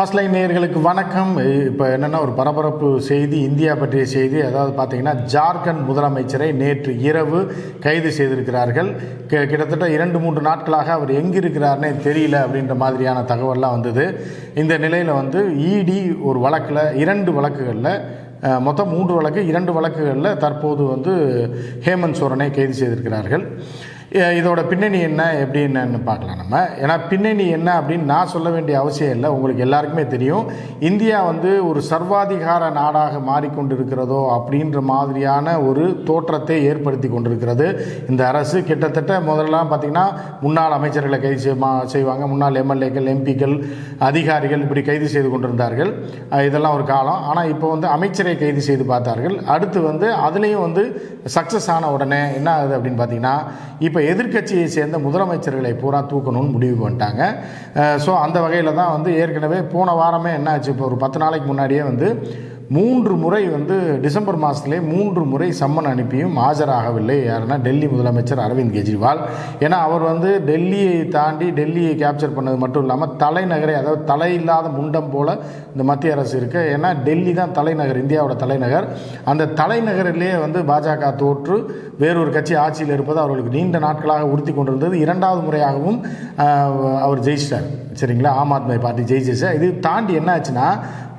First line நேயர்களுக்கு வணக்கம். இப்போ என்னென்னா ஒரு பரபரப்பு செய்தி இந்தியா பற்றிய செய்தி. அதாவது பார்த்தீங்கன்னா ஜார்க்கண்ட் முதலமைச்சரை நேற்று இரவு கைது செய்திருக்கிறார்கள். க கிட்டத்தட்ட இரண்டு மூன்று நாட்களாக அவர் எங்கிருக்கிறார்னே தெரியல அப்படின்ற மாதிரியான தகவல்லாம் வந்தது. இந்த நிலையில் வந்து இடி ஒரு வழக்கில் இரண்டு வழக்குகளில் மொத்தம் மூன்று வழக்கு இரண்டு வழக்குகளில் தற்போது வந்து ஹேமந்த் சோரனை கைது செய்திருக்கிறார்கள். இதோட பின்னணி என்ன எப்படி என்னன்னு பார்க்கலாம் நம்ம. ஏன்னா பின்னணி என்ன அப்படின்னு நான் சொல்ல வேண்டிய அவசியம் இல்லை. உங்களுக்கு எல்லாருக்குமே தெரியும். இந்தியா வந்து ஒரு சர்வாதிகார நாடாக மாறிக்கொண்டிருக்கிறதோ அப்படின்ற மாதிரியான ஒரு தோற்றத்தை ஏற்படுத்தி கொண்டிருக்கிறது. இந்த அரசு கிட்டத்தட்ட முதல்லாம் பார்த்திங்கன்னா முன்னாள் அமைச்சர்களை கைது செய்வாங்க. முன்னாள் எம்எல்ஏக்கள் எம்பிக்கள் அதிகாரிகள் இப்படி கைது செய்து கொண்டிருந்தார்கள். இதெல்லாம் ஒரு காலம். ஆனால் இப்போ வந்து அமைச்சரை கைது செய்து பார்த்தார்கள். அடுத்து வந்து அதுலேயும் வந்து சக்ஸஸ் ஆன உடனே என்ன ஆகுது அப்படின்னு பார்த்தீங்கன்னா இப்போ இப்போ எதிர்க்கட்சியை சேர்ந்த முதலமைச்சர்களை பூரா தூக்கணும்னு முடிவுக்கு வந்துட்டாங்க. ஸோ அந்த வகையில் தான் வந்து ஏற்கனவே போன வாரமே என்ன ஆச்சு இப்போ ஒரு பத்து நாளைக்கு முன்னாடியே வந்து மூன்று முறை வந்து டிசம்பர் மாதத்திலே மூன்று முறை சம்மன் அனுப்பியும் ஆஜராகவில்லை. யாருன்னா டெல்லி முதலமைச்சர் அரவிந்த் கெஜ்ரிவால். ஏன்னா அவர் வந்து டெல்லியை தாண்டி டெல்லியை கேப்சர் பண்ணது மட்டும் இல்லாமல் தலைநகரை அதாவது தலை இல்லாத முண்டம் போல் இந்த மத்திய அரசு இருக்குது ஏன்னா டெல்லி தான் தலைநகர் இந்தியாவோட தலைநகர். அந்த தலைநகரிலேயே வந்து பாஜக தோற்று வேறொரு கட்சி ஆட்சியில் இருப்பது அவர்களுக்கு நீண்ட நாட்களாக உறுத்தி கொண்டிருந்தது. இரண்டாவது முறையாகவும் அவர் ஜெயிச்சிட்டார். சரிங்களா? ஆம் ஆத்மி பார்ட்டி ஜெயிச்சிச்சு இது தாண்டி என்ன ஆச்சுன்னா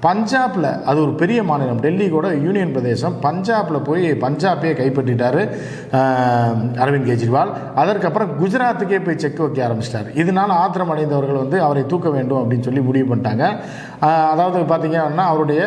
பஞ்சாபில் அது ஒரு பெரிய மாநிலம் டெல்லி கூட யூனியன் பிரதேசம் பஞ்சாபில் போய் பஞ்சாபே கைப்பற்றிட்டாரு அரவிந்த் கெஜ்ரிவால். அதற்கப்புறம் குஜராத்துக்கே போய் செக் வைக்க ஆரம்பிச்சிட்டார். இதனால் ஆத்திரம் அடைந்தவர்கள் வந்து அவரை தூக்க வேண்டும் அப்படின்னு சொல்லி முடிவு பண்ணிட்டாங்க. அதாவது பார்த்தீங்கன்னா அவருடைய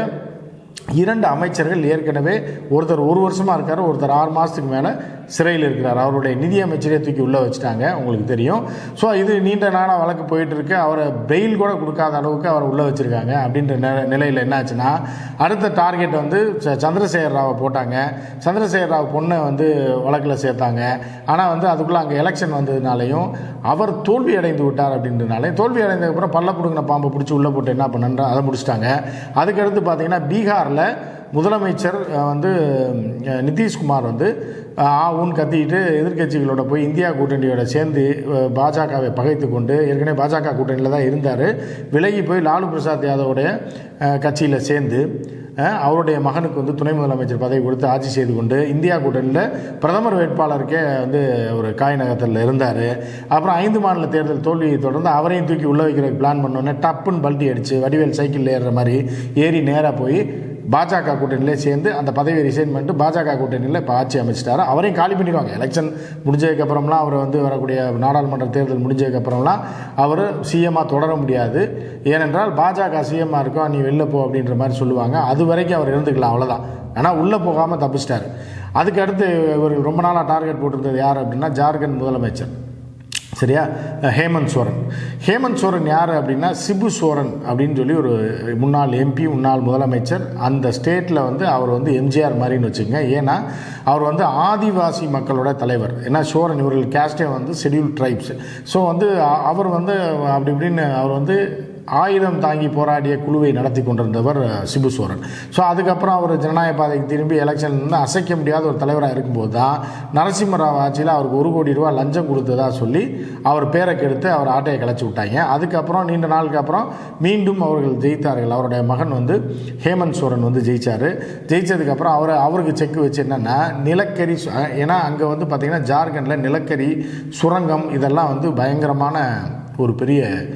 இரண்டு அமைச்சர்கள் ஏற்கனவே ஒருத்தர் ஒரு வருஷமாக இருக்கார் ஒருத்தர் ஆறு மாதத்துக்கு மேலே சிறையில் இருக்கிறார். அவருடைய நிதி அமைச்சரே தூக்கி உள்ளே வச்சுட்டாங்க உங்களுக்கு தெரியும். ஸோ இது நீண்ட நாளாக வழக்கு போயிட்டு இருக்கு. அவரை பெயில் கூட கொடுக்காத அளவுக்கு அவரை உள்ளே வச்சுருக்காங்க அப்படின்ற நில நிலையில் என்னாச்சுன்னா அடுத்த டார்கெட் வந்து ச- சந்திரசேகர் ராவை போட்டாங்க. சந்திரசேகர் ராவ் பொண்ணை வந்து வழக்கில் சேர்த்தாங்க. ஆனால் வந்து அதுக்குள்ளே அங்கே எலெக்ஷன் வந்ததுனாலையும் அவர் தோல்வி அடைந்து விட்டார் அப்படின்றனாலையும் தோல்வி அடைந்ததுக்கப்புறம் பல்ல பிடுங்கின பாம்பை பிடிச்சி உள்ளே போட்டு என்ன பண்ணுன்ற அதை முடிச்சிட்டாங்க. அதுக்கடுத்து பார்த்தீங்கன்னா பீகாரில் முதலமைச்சர் வந்து நிதிஷ்குமார் வந்து ஆ உன் கத்திக்கிட்டு எதிர்கட்சிகளோட போய் இந்தியா கூட்டணியோட சேர்ந்து பாஜகவை பகைத்து கொண்டு ஏற்கனவே பாஜக கூட்டணியில் தான் இருந்தார். விலகி போய் லாலு பிரசாத் யாதவோடைய கட்சியில் சேர்ந்து அவருடைய மகனுக்கு வந்து துணை முதலமைச்சர் பதவி கொடுத்து ஆட்சி செய்து கொண்டு இந்தியா கூட்டணியில் பிரதமர் வேட்பாளருக்கே வந்து ஒரு காய் நகரத்தில் இருந்தார். அப்புறம் ஐந்து மாநில தேர்தல் தோல்வியை தொடர்ந்து அவரையும் தூக்கி உள்ளே வைக்கிறதுக்கு பிளான் பண்ணோன்னே டப்புன்னு பல்ட்டி அடிச்சு வடிவேல் சைக்கிளில் ஏறுற மாதிரி ஏறி நேராக போய் பாஜக கூட்டணியிலே சேர்ந்து அந்த பதவியை ரிசைன் பண்ணிட்டு பாஜக கூட்டணியில் இப்போ ஆட்சி அமைச்சிட்டாரு. அவரையும் காலி பண்ணிடுவாங்க. எலெக்ஷன் முடிஞ்சதுக்கப்புறம்லாம் அவர் வந்து வரக்கூடிய நாடாளுமன்ற தேர்தல் முடிஞ்சதுக்கப்புறம்லாம் அவர் சிஎம்மாக தொடர முடியாது. ஏனென்றால் பாஜக சிஎம்மாக இருக்கோ நீ வெளில போ அப்படின்ற மாதிரி சொல்லுவாங்க. அது வரைக்கும் அவர் இருந்துக்கலாம் அவ்வளோதான் ஆனால் உள்ளே போகாமல் தப்பிச்சிட்டாரு. அதுக்கு அடுத்து இவர் ரொம்ப நாளாக டார்கெட் போட்டிருந்தது யார் அப்படின்னா ஜார்க்கண்ட் முதலமைச்சர். சரியா? ஹேமந்த் சோரன். ஹேமந்த் சோரன் யார் அப்படின்னா சிபு சோரன் அப்படின்னு சொல்லி ஒரு முன்னாள் எம்பி முன்னாள் முதலமைச்சர். அந்த ஸ்டேட்டில் வந்து அவர் வந்து எம்ஜிஆர் மாதிரின்னு வச்சுங்க ஏன்னா அவர் வந்து ஆதிவாசி மக்களோட தலைவர். ஏன்னா சோரன் இவர்கள் கேஸ்டே வந்து ஷெட்யூல் ட்ரைப்ஸ் ஸோ வந்து அவர் வந்து அப்படி இப்படின்னு அவர் வந்து ஆயுதம் தாங்கி போராடிய குழுவை நடத்தி கொண்டிருந்தவர் சிபு சோரன். ஸோ அதுக்கப்புறம் அவர் ஜனநாயக பாதைக்கு திரும்பி எலெக்ஷன் வந்து அசைக்க முடியாத ஒரு தலைவராக இருக்கும்போது தான் நரசிம்மராவ் ஆட்சியில் அவருக்கு ஒரு கோடி ரூபா லஞ்சம் கொடுத்ததா சொல்லி அவர் பேரை கெடுத்து அவர் ஆட்டையை கிளச்சி விட்டாங்க. அதுக்கப்புறம் நீண்ட நாளுக்கு அப்புறம் மீண்டும் அவர்கள் ஜெயித்தார்கள். அவருடைய மகன் வந்து ஹேமந்த் சோரன் வந்து ஜெயிச்சார். ஜெயிச்சதுக்கப்புறம் அவர் அவருக்கு செக் வச்சு என்னென்னா நிலக்கரி சு- ஏன்னா அங்கே வந்து பார்த்திங்கன்னா ஜார்க்கண்டில் நிலக்கரி சுரங்கம் இதெல்லாம் வந்து பயங்கரமான ஒரு பெரிய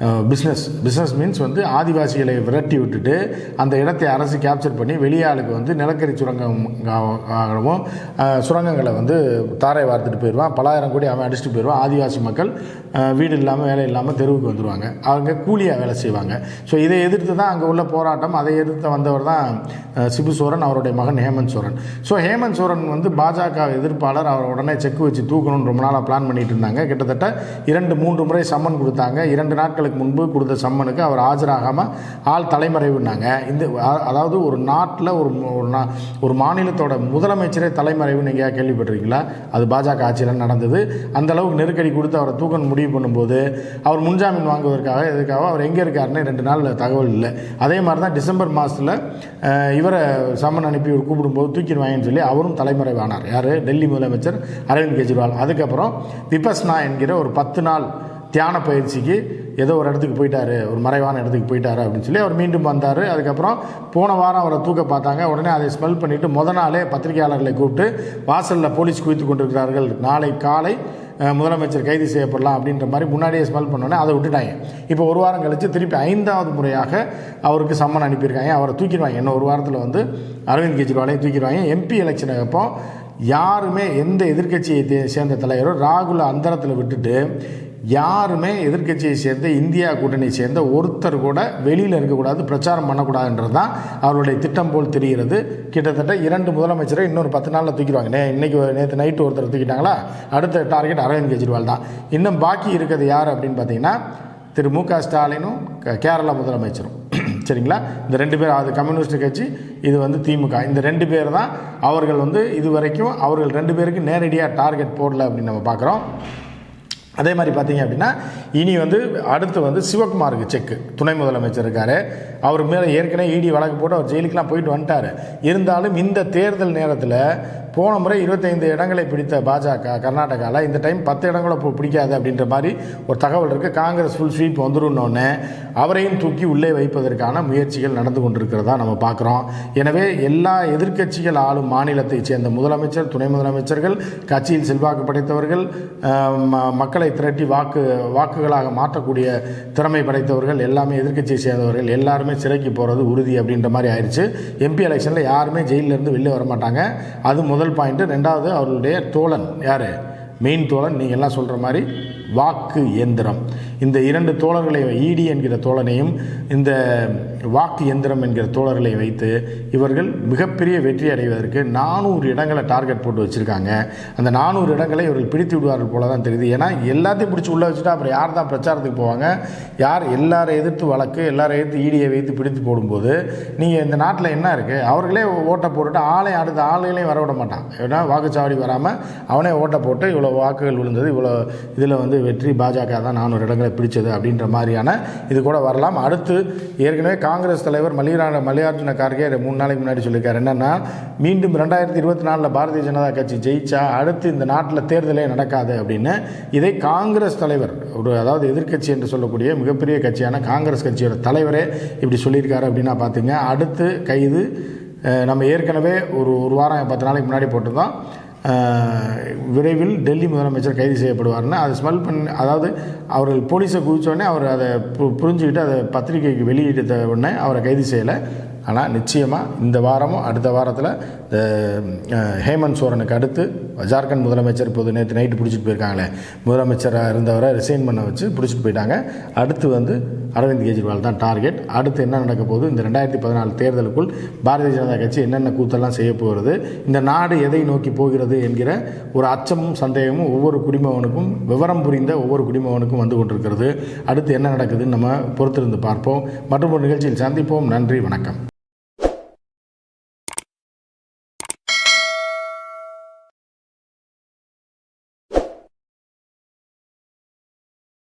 பிஸ்னஸ் பிஸ்னஸ் மீன்ஸ் வந்து ஆதிவாசிகளை விரட்டி விட்டுட்டு அந்த இடத்தை அரசு கேப்சர் பண்ணி வெளியாளுக்கு வந்து நிலக்கரி சுரங்கம் ஆகவும் சுரங்கங்களை வந்து தாரை வார்த்துட்டு போயிடுவான் பலாயிரம் கோடி அவன் அடிச்சுட்டு போயிடுவான் ஆதிவாசி மக்கள் வீடு இல்லாமல் வேலை இல்லாமல் தெருவுக்கு வந்துடுவாங்க அவங்க கூலியாக வேலை செய்வாங்க. ஸோ இதை எதிர்த்து தான் அங்கே உள்ள போராட்டம். அதை எதிர்த்து வந்தவர் தான் சிபு சோரன் அவருடைய மகன் ஹேமந்த் சோரன். ஸோ ஹேமந்த் சோரன் வந்து பாஜக எதிர்ப்பாளர். அவர் உடனே செக் வச்சு தூக்கணும்னு ரொம்ப நாளாக பிளான் பண்ணிட்டு இருந்தாங்க. கிட்டத்தட்ட இரண்டு மூன்று முறை சம்மன் கொடுத்தாங்க. இரண்டு நாட்களுக்கு முன்பு கொடுத்த சம்மனுக்கு அவர் ஆஜராகாமல் ஆள் தலைமறைவுனாங்க இந்த அதாவது ஒரு நாட்டில் ஒரு ஒரு நா- ஒரு மாநிலத்தோட முதலமைச்சரே தலைமறைவுன்னு எங்கேயா கேள்விப்பட்டிருக்கீங்களா? அது பாஜக ஆட்சியில் நடந்தது. அந்தளவுக்கு நெருக்கடி கொடுத்து அவரை தூக்கணும் முடிவு பண்ணும்போது அவர் முன்ஜாமீன் வாங்குவதற்காக எதுக்காக அவர் எங்கே இருக்காருன்னு ரெண்டு நாள் தகவல் இல்லை. அதே மாதிரி தான் டிசம்பர் மாதத்தில் இவரை சம்மன் அனுப்பி இவர் கூப்பிடும்போது தூக்கிடுவாங்கன்னு சொல்லி அவரும் தலைமறைவானார். யார்? டெல்லி முதலமைச்சர் அரவிந்த் கெஜ்ரிவால். அதுக்கப்புறம் விபஸ்னா என்கிற ஒரு பத்து நாள் தியான பயிற்சிக்கு ஏதோ ஒரு இடத்துக்கு போயிட்டாரு ஒரு மறைவான இடத்துக்கு போயிட்டாரு அப்படின்னு சொல்லி அவர் மீண்டும் வந்தார். அதுக்கப்புறம் போன வாரம் அவரை தூக்க பார்த்தாங்க. உடனே அதை ஸ்மெல் பண்ணிவிட்டு முத நாளே பத்திரிகையாளர்களை கூப்பிட்டு வாசலில் போலீஸ் குவித்து கொண்டிருக்கிறார்கள். நாளை காலை முதலமைச்சர் கைது செய்யப்படலாம் அப்படின்ற மாதிரி முன்னாடியே ஸ்மெல் பண்ணோன்னே அதை விட்டுட்டாங்க. இப்போ ஒரு வாரம் கழித்து திருப்பி ஐந்தாவது முறையாக அவருக்கு சம்மன் அனுப்பியிருக்காங்க. அவரை தூக்கிடுவாங்க. இன்னும் ஒரு வாரத்தில் வந்து அரவிந்த் கெஜ்ரிவாலையும் தூக்கிடுவாங்க. எம்பி எலெக்ஷன் அப்போ யாருமே எந்த எதிர்க்கட்சியை சேர்ந்த தலைவரும் ராகுல அந்தரத்தில் விட்டுட்டு யாருமே எதிர்க்கட்சியை சேர்ந்த இந்தியா கூட்டணியை சேர்ந்த ஒருத்தர் கூட வெளியில் இருக்கக்கூடாது பிரச்சாரம் பண்ணக்கூடாதுன்றது தான் அவருடைய திட்டம் போல் தெரிகிறது. கிட்டத்தட்ட இரண்டு முதலமைச்சரை இன்னொரு பத்து நாளில் தூக்கிடுவாங்க. நே இன்னைக்கு நேற்று நைட்டு ஒருத்தர் தூக்கிட்டாங்களா? அடுத்த டார்கெட் அரவிந்த் கெஜ்ரிவால் தான். இன்னும் பாக்கி இருக்கிறது யார் அப்படின்னு பார்த்தீங்கன்னா திரு மு க. ஸ்டாலினும் க- கேரளா முதலமைச்சரும். சரிங்களா? இந்த ரெண்டு பேர் அது கம்யூனிஸ்ட் கட்சி இது வந்து திமுக. இந்த ரெண்டு பேர் தான் அவர்கள் வந்து இது வரைக்கும் அவர்கள் ரெண்டு பேருக்கு நேரடியாக டார்கெட் போடல அப்படின்னு நம்ம பார்க்குறோம் அதே மாதிரி பார்த்தீங்க அப்படின்னா இனி வந்து அடுத்து வந்து சிவகுமாருக்கு செக்கு துணை முதலமைச்சர் இருக்காரு. அவர் மேலே ஏற்கனவே இடி வழக்கு போட்டு அவர் ஜெயிலுக்குலாம் போயிட்டு வந்துட்டார். இருந்தாலும் இந்த தேர்தல் நேரத்தில் போன முறை இருபத்தைந்து இடங்களை பிடித்த பாஜக கர்நாடகாவில் இந்த டைம் பத்து இடங்களை போ- பிடிக்காது அப்படின்ற மாதிரி ஒரு தகவல் இருக்குது காங்கிரஸ் ஃபுல் ஸ்வீப் வந்துருன்னொன்னே அவரையும் தூக்கி உள்ளே வைப்பதற்கான முயற்சிகள் நடந்து கொண்டிருக்கிறதா நம்ம பார்க்குறோம். எனவே எல்லா எதிர்க்கட்சிகள் ஆளும் மாநிலத்தைச் சேர்ந்த முதலமைச்சர் துணை முதலமைச்சர்கள் கட்சியில் செல்வாக்கு படைத்தவர்கள் மக்களை மக்களை திரட்டி வாக்கு வாக்குகளாக மாற்றக்கூடிய திறமை படைத்தவர்கள் எல்லாமே எதிர்க்கட்சியை சேர்ந்தவர்கள் எல்லாருமே சிறைக்கு போகிறது உறுதி அப்படின்ற மாதிரி ஆயிடுச்சு எம்பி எலெக்ஷனில் யாருமே ஜெயிலிருந்து வெளியே வர மாட்டாங்க. அது முதல் பாயிண்ட்டு ரெண்டாவது அவர்களுடைய தோழன் யார்? மெயின் தோழன் நீங்கள் எல்லாம் சொல்கிற மாதிரி வாக்கு இயந்திரம். இந்த இரண்டு தோழர்களை ஈடி என்கிற தோழனையும் இந்த வாக்கு எந்திரம் என்கிற தோழர்களை வைத்து இவர்கள் மிகப்பெரிய வெற்றி அடைவதற்கு நானூறு இடங்களை டார்கெட் போட்டு வச்சுருக்காங்க. அந்த நானூறு இடங்களை இவர்கள் பிடித்து விடுவார்கள் போல தான் தெரியுது. ஏன்னா எல்லாத்தையும் பிடிச்சி உள்ளே வச்சுட்டா அப்புறம் யார் தான் பிரச்சாரத்துக்கு போவாங்க? யார் எல்லாரை எதிர்த்து வழக்கு எல்லாரை எதிர்த்து ஈடியை வைத்து பிடித்து போடும்போது நீங்கள் இந்த நாட்டில் என்ன இருக்குது அவர்களே ஓட்டை போட்டுட்டு ஆளை அடுத்த ஆளுகளையும் வர விட மாட்டான். ஏன்னா வாக்குச்சாவடி வராமல் அவனே ஓட்டை போட்டு இவ்வளோ வாக்குகள் விழுந்தது இவ்வளோ இதில் வந்து வெற்றி பாஜக தான் நானூறு இடங்களை பிடிச்சது அப்படின்ற மாதிரியான இது கூட வரலாம். அடுத்து ஏற்கனவே காங்கிரஸ் தலைவர் மல்லிகார மல்லிகார்ஜுன கார்கே மூணு நாளைக்கு முன்னாடி சொல்லியிருக்காரு. என்னென்னா மீண்டும் ரெண்டாயிரத்தி இருபத்தி நாலில் பாரதிய ஜனதா கட்சி ஜெயிச்சா அடுத்து இந்த நாட்டில் தேர்தலே நடக்காது அப்படின்னு இதை காங்கிரஸ் தலைவர் ஒரு அதாவது எதிர்க்கட்சி என்று சொல்லக்கூடிய மிகப்பெரிய கட்சியான காங்கிரஸ் கட்சியோட தலைவரே இப்படி சொல்லியிருக்காரு அப்படின்னா பார்த்தீங்க அடுத்து கைது நம்ம ஏற்கனவே ஒரு ஒரு வாரம் பத்து நாளைக்கு முன்னாடி போட்டிருந்தோம். விரைவில் டெல்லி முதலமைச்சர் கைது செய்யப்படுவார்னு அதை ஸ்மெல் பண்ணி அதாவது அவர்கள் போலீஸை குவிச்ச அவர் அதை பு- புரிஞ்சுக்கிட்டு அதை பத்திரிகைக்கு வெளியிட்ட உடனே அவரை கைது செய்யலை. ஆனால் நிச்சயமாக இந்த வாரமும் அடுத்த வாரத்தில் இந்த ஹேமந்த் சோரனுக்கு அடுத்து ஜார்க்கண்ட் முதலமைச்சர் இப்போது நேற்று நைட்டு பிடிச்சிட்டு போயிருக்காங்களே. முதலமைச்சராக இருந்தவரை ரிசைன் பண்ண வச்சு பிடிச்சிட்டு போயிட்டாங்க. அடுத்து வந்து அரவிந்த் கெஜ்ரிவால் தான் டார்கெட் அடுத்து என்ன நடக்க போகுது? இந்த ரெண்டாயிரத்தி பதினாலு தேர்தலுக்குள் பாரதிய ஜனதா கட்சி என்னென்ன கூத்தெல்லாம் செய்ய போகிறது? இந்த நாடு எதை நோக்கி போகிறது என்கிற ஒரு அச்சமும் சந்தேகமும் ஒவ்வொரு குடிமகனுக்கும் விவரம் புரிந்த ஒவ்வொரு குடிமகனுக்கும் வந்து கொண்டிருக்கிறது. அடுத்து என்ன நடக்குதுன்னு நம்ம பொறுத்திருந்து பார்ப்போம். மற்றும் ஒரு நிகழ்ச்சியில் சந்திப்போம். நன்றி வணக்கம்.